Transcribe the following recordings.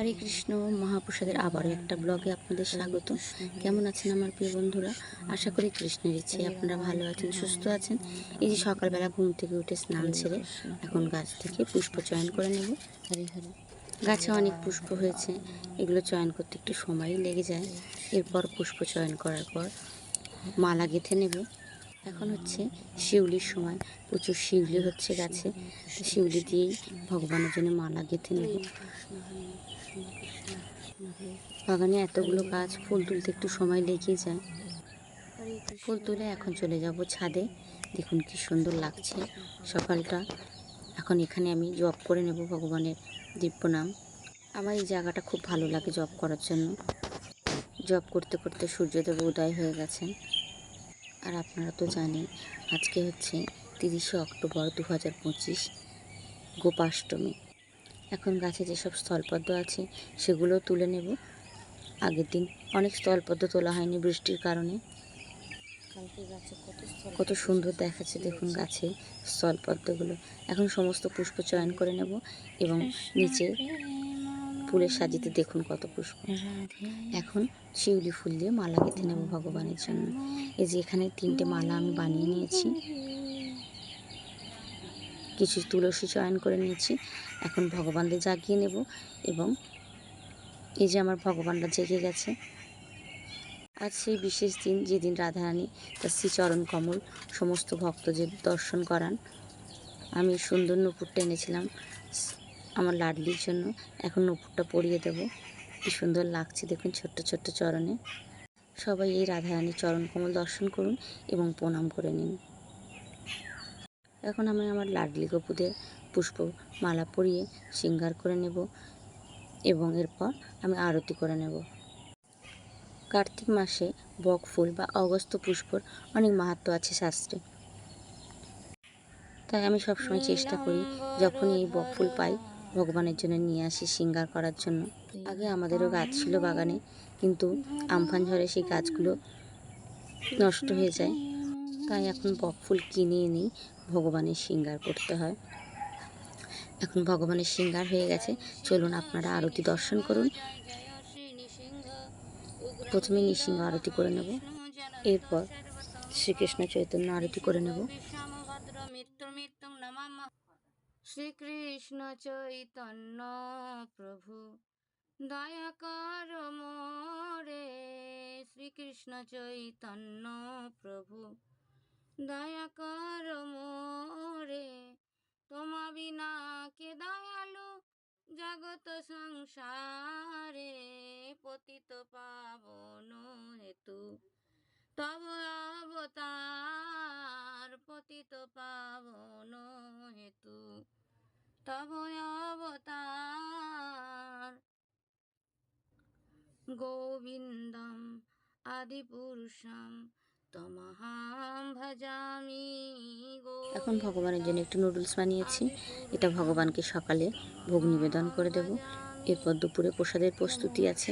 হরে কৃষ্ণ মহাপ্রসাদের আবারও একটা ব্লগে আপনাদের স্বাগত। কেমন আছেন আমার প্রিয় বন্ধুরা? আশা করি কৃষ্ণের ইচ্ছে আপনারা ভালো আছেন, সুস্থ আছেন। এই যে সকালবেলা ঘুম থেকে উঠে স্নান সেরে এখন গাছ থেকে পুষ্প চয়ন করে নেব। হরে হরে। গাছে অনেক পুষ্প হয়েছে, এগুলো চয়ন করতে একটু সময়ই লেগে যায়। এরপর পুষ্প চয়ন করার পর মালা গেঁথে নেব। এখন হচ্ছে শিউলির সময়, প্রচুর শিউলি হচ্ছে গাছে। শিউলি দিয়েই ভগবানের জন্য মালা গেঁথে নেব। বাগানে এতগুলো গাছ, ফুল তুলতে একটু সময় লেগে যায়। ফুল তুলে এখন চলে যাব ছাদে। দেখুন কি সুন্দর লাগছে সকালটা। এখন এখানে আমি জব করে নেব ভগবানের দিব্য নাম আমার এই জায়গাটা খুব ভালো লাগে জব করার জন্য। জব করতে করতে সূর্যদেব উদয় হয়ে গেছেন আর আপনারা তো জানেন, আজকে হচ্ছে তিরিশে অক্টোবর দু হাজার পঁচিশ গোপাষ্টমী। এখন গাছে যেসব স্থলপদ্ম আছে সেগুলো তুলে নেব। আগের দিন অনেক স্থলপদ্ম তোলা হয়নি বৃষ্টির কারণে। কালকে গাছে কত কত সুন্দর দেখাচ্ছে দেখুন গাছে স্থলপদ্মগুলো। এখন সমস্ত পুষ্প চয়ন করে নেব এবং নিচে ফুলের সাজিতে দেখুন কত পুষ্প। এখন শিউলি ফুল দিয়ে মালা গেঁথে নেব ভগবানের জন্য। এই যে এখানে তিনটে মালা আমি বানিয়ে নিয়েছি। কিছু তুলসী চয়ন করে নিয়েছি। এখন ভগবানদের জাগিয়ে নেব এবং এই যে আমার ভগবানরা জেগে গেছে। আজ সেই বিশেষ দিন যেদিন রাধারানী তার শ্রীচরণ কমল সমস্ত ভক্তদের দর্শন করান। আমি সুন্দর নুপুরটা এনেছিলাম আমার লাডলির জন্য। এখন নুপুরটা পরিয়ে দেব। কি সুন্দর লাগছে দেখুন ছোট্ট ছোট্ট চরণে। সবাই এই রাধারানীর চরণ কমল দর্শন করুন এবং প্রণাম করে নিন। এখন আমি আমার লাডলি গপুদের পুষ্প মালা পরিয়ে শৃঙ্গার করে নেব এবং এরপর আমি আরতি করে নেব। কার্তিক মাসে বক ফুল বা অগস্ত পুষ্পর অনেক মাহাত্ম আছে শাস্ত্রে। তাই আমি সবসময় চেষ্টা করি যখনই এই বক ফুল পাই ভগবানের জন্য নিয়ে আসি শৃঙ্গার করার জন্য। আগে আমাদেরও গাছ ছিল বাগানে, কিন্তু আমফান ঝড়ে সেই গাছগুলো নষ্ট হয়ে যায়। তাই এখন বক ফুল কিনে এনেই ভগবানের শৃঙ্গার করতে হয়। এখন ভগবানের শৃঙ্গার হয়ে গেছে। চলুন আপনারা আরতি দর্শন করুন। প্রথমে নৃসিংহ আরতি করে নেব। এরপর শ্রীকৃষ্ণ চৈতন্য আরতি করে নেব। শ্রীকৃষ্ণ চৈতন্য প্রভু, দয়া কর মোরে। শ্রীকৃষ্ণ চৈতন্য প্রভু দয়া কর মোরে, তোমা বিনা কে দয়ালু? জগত সংসারে পতিত পাবন হেতু। তব অবতার পতিত পাবন হেতু। তব অবতার গোবিন্দম আদিপুরুষম এখন ভগবানের জন্য একটু নুডলস বানিয়েছি। এটা ভগবানকে সকালে ভোগ নিবেদন করে দেব। এরপর দুপুরে প্রসাদের প্রস্তুতি আছে।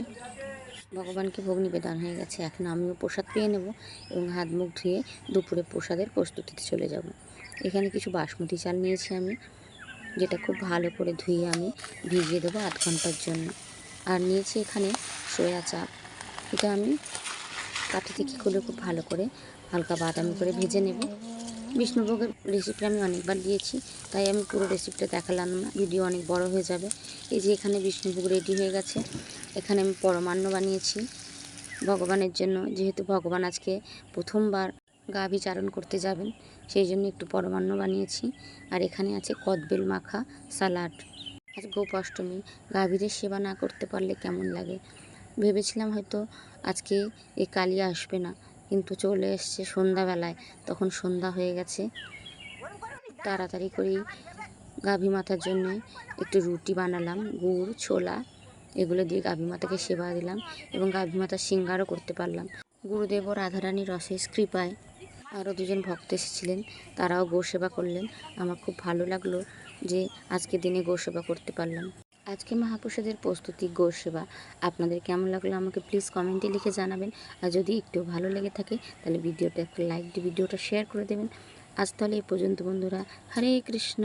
ভগবানকে ভোগ নিবেদন হয়ে গেছে। এখন আমিও প্রসাদ পেয়ে নেব এবং হাত মুখ ধুয়ে দুপুরে প্রসাদের প্রস্তুতিতে চলে যাব। এখানে কিছু বাসমতি চাল নিয়েছি আমি, যেটা খুব ভালো করে ধুয়ে আমি ভিজিয়ে দেবো আধ ঘণ্টার জন্য। আর নিয়েছি এখানে সয়া চাপ। এটা আমি কাঠি থেকে খুলে খুব ভালো করে হালকা বাদামি করে ভেজে নেব। বিষ্ণুভোগের রেসিপিটা আমি অনেকবার দিয়েছি, তাই আমি পুরো রেসিপিটা দেখালাম না ভিডিও অনেক বড় হয়ে যাবে। এই যে এখানে বিষ্ণুভোগ রেডি হয়ে গেছে, এখানে আমি পরমান্ন বানিয়েছি। ভগবানের জন্য, যেহেতু ভগবান আজকে প্রথমবার গাভী চারণ করতে যাবেন, সেই জন্য একটু পরমান্ন বানিয়েছি। আর এখানে আছে কদবেল মাখা সালাড। আজ গোপাষ্টমী, গাভীদের সেবা না করতে পারলে কেমন লাগে? ভেবেছিলাম হয়তো আজকে এই কালিয়া আসবে না। কিন্তু চলে এসছে সন্ধ্যাবেলায়। তখন সন্ধ্যা হয়ে গেছে। তাড়াতাড়ি করেই গাভী মাথার জন্য একটু রুটি বানালাম, গুড়, ছোলা, এগুলো দিয়ে গাভী মাতাকে সেবা দিলাম এবং গাভী মাতার সিঙ্গারও করতে পারলাম। গুরুদেব ও রাধারানীর অশেষ কৃপায় আরও দুজন ভক্ত এসেছিলেন। তারাও গো সেবা করলেন। আমার খুব ভালো লাগল যে আজকে দিনে গো সেবা করতে পারলাম। আজকে মহাপ্রসাদের প্রস্তুতি সেবা। আপনাদের কেমন লাগল আমাকে প্লিজ কমেন্টে লিখে জানাবেন। আর যদি একটু ভালো লেগে থাকে, তাহলে ভিডিওটা একটা লাইক ভিডিওটা শেয়ার করে দেবেন। আজ তাহলে এই পর্যন্ত বন্ধুরা, হরে কৃষ্ণ।